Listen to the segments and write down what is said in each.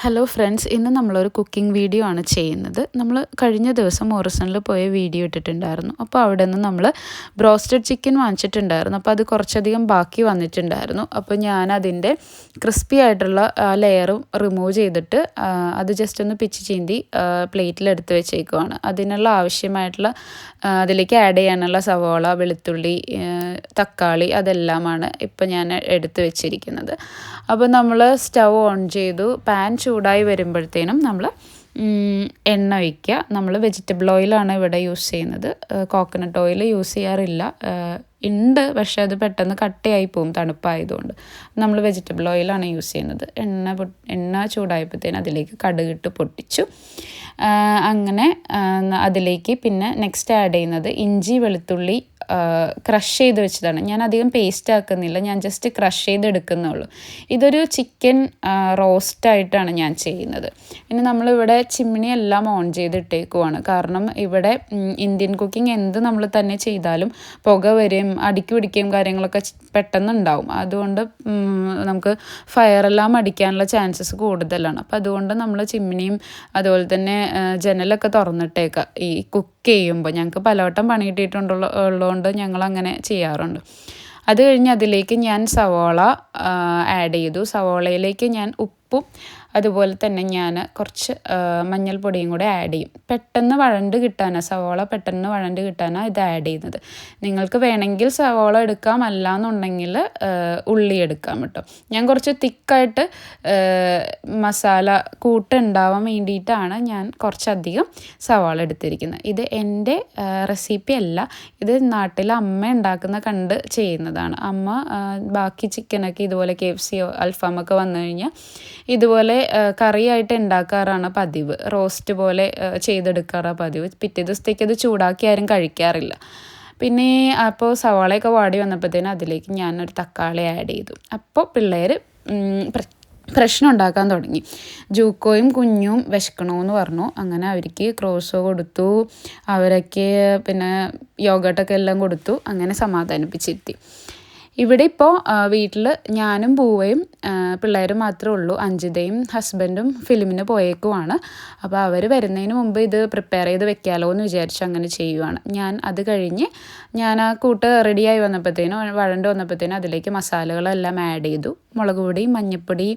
Hello friends ഇന്ന് നമ്മളൊരു cooking video ആണ് ചെയ്യുന്നത്. നമ്മൾ കഴിഞ്ഞ ദിവസം ഓറിസണിൽ പോയ വീഡിയോ ഇട്ടിട്ടുണ്ടായിരുന്നു. അപ്പോൾ അവിടെ നിന്ന് നമ്മൾ ബ്രോസ്റ്റഡ് ചിക്കൻ വാങ്ങിച്ചിട്ടുണ്ടായിരുന്നു. അപ്പോൾ അത് കുറച്ചധികം ബാക്കി വന്നിട്ടുണ്ടായിരുന്നു. അപ്പോൾ ഞാൻ അതിന്റെ ക്രിസ്പി ആയിട്ടുള്ള ലെയറും റിമൂവ് ചെയ്തിട്ട് അത് ജസ്റ്റ് ഒന്ന് പിച്ച് ചീന്തി പ്ലേറ്റിൽ എടുത്ത് വെച്ചേക്കുവാണ്. അതിനുള്ള ആവശ്യമായിട്ടുള്ള അതിലേക്ക് ആഡ് ചെയ്യാനുള്ള സവോള വെളുത്തുള്ളി തക്കാളി അതെല്ലാമാണ് ഇപ്പോൾ ഞാൻ എടുത്ത് വെച്ചിരിക്കുന്നത്. അപ്പോൾ നമ്മൾ സ്റ്റവ് ഓൺ ചെയ്തു. പാൻ ചൂടായി വരുമ്പോഴത്തേനും നമ്മൾ എണ്ണ ഒഴിക്കുക. നമ്മൾ വെജിറ്റബിൾ ഓയിലാണ് ഇവിടെ യൂസ് ചെയ്യുന്നത്. കോക്കനട്ട് ഓയിൽ യൂസ് ചെയ്യാറില്ല. ഉണ്ട് പക്ഷേ അത് പെട്ടെന്ന് കട്ടയായി പോകും തണുപ്പായതുകൊണ്ട്. നമ്മൾ വെജിറ്റബിൾ ഓയിലാണ് യൂസ് ചെയ്യുന്നത്. എണ്ണ എണ്ണ ചൂടായപ്പോഴത്തേനും അതിലേക്ക് കടുകിട്ട് പൊട്ടിച്ചു. അങ്ങനെ അതിലേക്ക് പിന്നെ നെക്സ്റ്റ് ആഡ് ചെയ്യുന്നത് ഇഞ്ചി വെളുത്തുള്ളി ക്രഷ് ചെയ്ത് വെച്ചതാണ്. ഞാൻ അധികം പേസ്റ്റ് ആക്കുന്നില്ല. ഞാൻ ജസ്റ്റ് ക്രഷ് ചെയ്ത് എടുക്കുന്നുള്ളൂ ഇതൊരു ചിക്കൻ റോസ്റ്റായിട്ടാണ് ഞാൻ ചെയ്യുന്നത്. ഇനി നമ്മളിവിടെ ചിമ്മിണി എല്ലാം ഓൺ ചെയ്തിട്ടേക്കുവാണ്. കാരണം ഇവിടെ ഇന്ത്യൻ കുക്കിംഗ് എന്ത് നമ്മൾ തന്നെ ചെയ്താലും പുക വരും അടുക്കി പിടിക്കുകയും കാര്യങ്ങളൊക്കെ പെട്ടെന്ന് ഉണ്ടാവും അതുകൊണ്ട് നമുക്ക് ഫയറെല്ലാം അടിക്കാനുള്ള ചാൻസസ് കൂടുതലാണ്. അപ്പോൾ അതുകൊണ്ട് നമ്മൾ ചിമ്മിനിയും അതുപോലെ തന്നെ ജനലൊക്കെ തുറന്നിട്ടേക്കുക ഈ കുക്ക് ചെയ്യുമ്പോൾ ഞങ്ങൾക്ക് പലവട്ടം പണി കിട്ടിയിട്ടുണ്ടുള്ള ഉള്ളതുകൊണ്ട് ഞങ്ങൾ അങ്ങനെ ചെയ്യാറുണ്ട്. അത് കഴിഞ്ഞ് അതിലേക്ക് ഞാൻ സവോള ആഡ് ചെയ്തു. സവോളയിലേക്ക് ഞാൻ ഉപ്പും അതുപോലെ തന്നെ ഞാൻ കുറച്ച് മഞ്ഞൾപ്പൊടിയും കൂടെ ആഡ് ചെയ്യും. പെട്ടെന്ന് വഴണ്ട് കിട്ടാനാണ് സവോള പെട്ടെന്ന് വഴണ്ട് കിട്ടാനാണ് ഇത് ആഡ് ചെയ്യുന്നത്. നിങ്ങൾക്ക് വേണമെങ്കിൽ സവോള എടുക്കാം അല്ലാന്നുണ്ടെങ്കിൽ ഉള്ളി എടുക്കാം കേട്ടോ. ഞാൻ കുറച്ച് തിക്കായിട്ട് മസാല കൂട്ട് ഉണ്ടാവാൻ വേണ്ടിയിട്ടാണ് ഞാൻ കുറച്ചധികം സവാള എടുത്തിരിക്കുന്നത്. ഇത് എന്റെ റെസിപ്പി അല്ല. ഇത് നാട്ടിൽ അമ്മ ഉണ്ടാക്കുന്ന കണ്ട് ചെയ്യുന്നതാണ്. അമ്മ ബാക്കി ചിക്കനൊക്കെ ഇതുപോലെ കെ എഫ് സിയോ അൽഫാമൊക്കെ വന്നു കഴിഞ്ഞാൽ ഇതുപോലെ കറിയായിട്ട് ഉണ്ടാക്കാറാണ് പതിവ്. റോസ്റ്റ് പോലെ ചെയ്തെടുക്കാറാണ് പതിവ്. പിറ്റേ ദിവസത്തേക്ക് അത് ചൂടാക്കി ആരും കഴിക്കാറില്ല. പിന്നെ അപ്പോൾ സവാളയൊക്കെ വാടി വന്നപ്പോഴത്തേനും അതിലേക്ക് ഞാനൊരു തക്കാളി ആഡ് ചെയ്തു. അപ്പോൾ പിള്ളേർ പ്രശ്നം ഉണ്ടാക്കാൻ തുടങ്ങി. ജൂക്കോയും കുഞ്ഞും വിശക്കണമെന്ന് പറഞ്ഞു. അങ്ങനെ അവർക്ക് ക്രോസോ കൊടുത്തു. അവരൊക്കെ പിന്നെ യോഗട്ടൊക്കെ എല്ലാം കൊടുത്തു. അങ്ങനെ സമാധാനിപ്പിച്ചിരുത്തി ഇവിടെ ഇപ്പോൾ വീട്ടിൽ ഞാനും പൂവയും പിള്ളേരും മാത്രമേ ഉള്ളൂ. അഞ്ജിതയും ഹസ്ബൻഡും ഫിലിമിന് പോയേക്കുമാണ് അപ്പോൾ അവർ വരുന്നതിന് മുമ്പ് ഇത് പ്രിപ്പയർ ചെയ്ത് വെക്കാമല്ലോ എന്ന് വിചാരിച്ച് അങ്ങനെ ചെയ്യുവാണ്. ഞാൻ അത് കഴിഞ്ഞ് ഞാൻ ആ കൂട്ട് റെഡിയായി വന്നപ്പോഴത്തേനും വഴണ്ട് വന്നപ്പോഴത്തേനും അതിലേക്ക് മസാലകളെല്ലാം ആഡ് ചെയ്തു. മുളക് പൊടി മഞ്ഞൾപ്പൊടി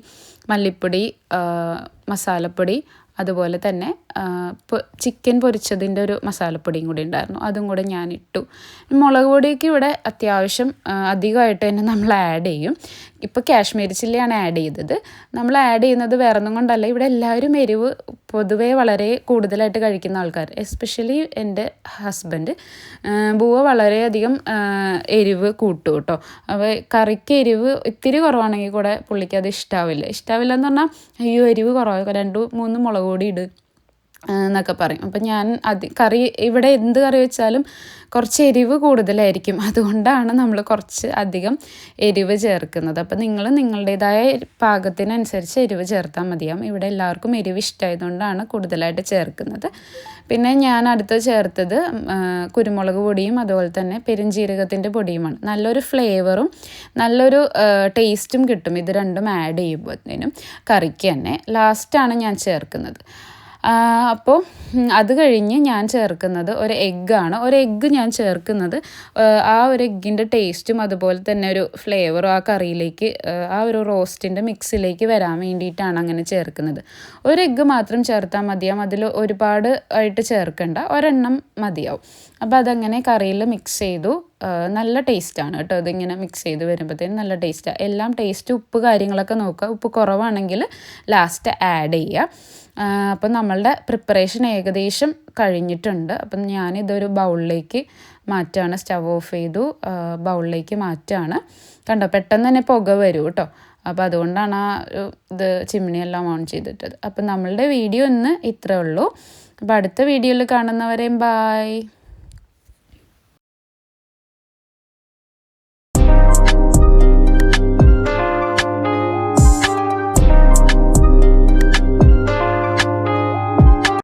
മല്ലിപ്പൊടി മസാലപ്പൊടി അതുപോലെ തന്നെ ചിക്കൻ പൊരിച്ചതിന്റെ ഒരു മസാലപ്പൊടിയും കൂടി ഉണ്ടായിരുന്നു. അതും കൂടെ ഞാൻ ഇട്ടു മുളക് പൊടിയൊക്കെ ഇവിടെ അത്യാവശ്യം അധികമായിട്ട് തന്നെ നമ്മൾ ആഡ് ചെയ്യും. ഇപ്പോൾ കാശ്മീരി ചില്ലിയാണ് ആഡ് ചെയ്തത്. നമ്മൾ ആഡ് ചെയ്യുന്നത് വേറെ ഒന്നും കൊണ്ടല്ല. ഇവിടെ എല്ലാവരും എരിവ് പൊതുവേ വളരെ കൂടുതലായിട്ട് കഴിക്കുന്ന ആൾക്കാർ. എസ്പെഷ്യലി എന്റെ ഹസ്ബൻഡ് ബുവ വളരെയധികം എരിവ് കൂട്ടും കേട്ടോ. അപ്പോൾ കറിക്ക് എരിവ് ഇത്തിരി കുറവാണെങ്കിൽ കൂടെ പുള്ളിക്ക് അത് ഇഷ്ടാവില്ല. ഇഷ്ടാവില്ല എന്ന് പറഞ്ഞാൽ അയ്യോ എരിവ് കുറവ്. രണ്ട് മൂന്ന് മുളക് പൊടി ഇട്. എന്നൊക്കെ പറയും. അപ്പം ഞാൻ അത് കറി ഇവിടെ എന്ത് കറി വെച്ചാലും കുറച്ച് എരിവ് കൂടുതലായിരിക്കും. അതുകൊണ്ടാണ് നമ്മൾ കുറച്ച് അധികം എരിവ് ചേർക്കുന്നത്. അപ്പം നിങ്ങൾ നിങ്ങളുടേതായ പാകത്തിനനുസരിച്ച് എരിവ് ചേർത്താൽ മതിയാവും. ഇവിടെ എല്ലാവർക്കും എരിവ് ഇഷ്ടമായതുകൊണ്ടാണ് കൂടുതലായിട്ട് ചേർക്കുന്നത്. പിന്നെ ഞാൻ അടുത്ത് ചേർത്തത് കുരുമുളക് പൊടിയും അതുപോലെ തന്നെ പെരുംജീരകത്തിന്റെ പൊടിയുമാണ്. നല്ലൊരു ഫ്ലേവറും നല്ലൊരു ടേസ്റ്റും കിട്ടും. ഇത് രണ്ടും ആഡ് ചെയ്യുമ്പോഴത്തേനും കറിക്ക് തന്നെ. ലാസ്റ്റാണ് ഞാൻ ചേർക്കുന്നത്. അപ്പോൾ അത് കഴിഞ്ഞ് ഞാൻ ചേർക്കുന്നത് ഒരു എഗ്ഗാണ് ഒരു എഗ്ഗ് ഞാൻ ചേർക്കുന്നത് ആ, ഒരു എഗ്ഗിന്റെ ടേസ്റ്റും അതുപോലെ തന്നെ ഒരു ഫ്ലേവറും ആ കറിയിലേക്ക് ആ, ഒരു റോസ്റ്റിന്റെ മിക്സിലേക്ക് വരാൻ വേണ്ടിയിട്ടാണ് അങ്ങനെ ചേർക്കുന്നത്. ഒരു എഗ്ഗ് മാത്രം ചേർത്താൽ മതിയാവും. അതിൽ ഒരുപാട് ആയിട്ട് ചേർക്കണ്ട. ഒരെണ്ണം മതിയാവും. അപ്പോൾ അതങ്ങനെ കറിയിൽ മിക്സ് ചെയ്തു. നല്ല ടേസ്റ്റാണ് കേട്ടോ ഇതിങ്ങനെ മിക്സ് ചെയ്ത് വരുമ്പോഴത്തേനും നല്ല ടേസ്റ്റാണ് എല്ലാം ടേസ്റ്റ് ഉപ്പ് കാര്യങ്ങളൊക്കെ നോക്കുക. ഉപ്പ് കുറവാണെങ്കിൽ ലാസ്റ്റ് ആഡ് ചെയ്യുക. അപ്പം നമ്മളുടെ പ്രിപ്പറേഷൻ ഏകദേശം കഴിഞ്ഞിട്ടുണ്ട്. അപ്പം ഞാനിതൊരു ബൗളിലേക്ക് മാറ്റുകയാണ് സ്റ്റവ് ഓഫ് ചെയ്തു ബൗളിലേക്ക് മാറ്റുകയാണ് കണ്ടോ പെട്ടെന്ന് തന്നെ പുക വരൂ കേട്ടോ അപ്പോൾ അതുകൊണ്ടാണ് ആ ഇത് ചിമ്മിണിയെല്ലാം ഓൺ ചെയ്തിട്ടത്. അപ്പം നമ്മളുടെ വീഡിയോ ഇന്ന് ഇത്രേ ഉള്ളൂ. അപ്പോൾ അടുത്ത വീഡിയോയിൽ കാണുന്നവരെയും ബായ്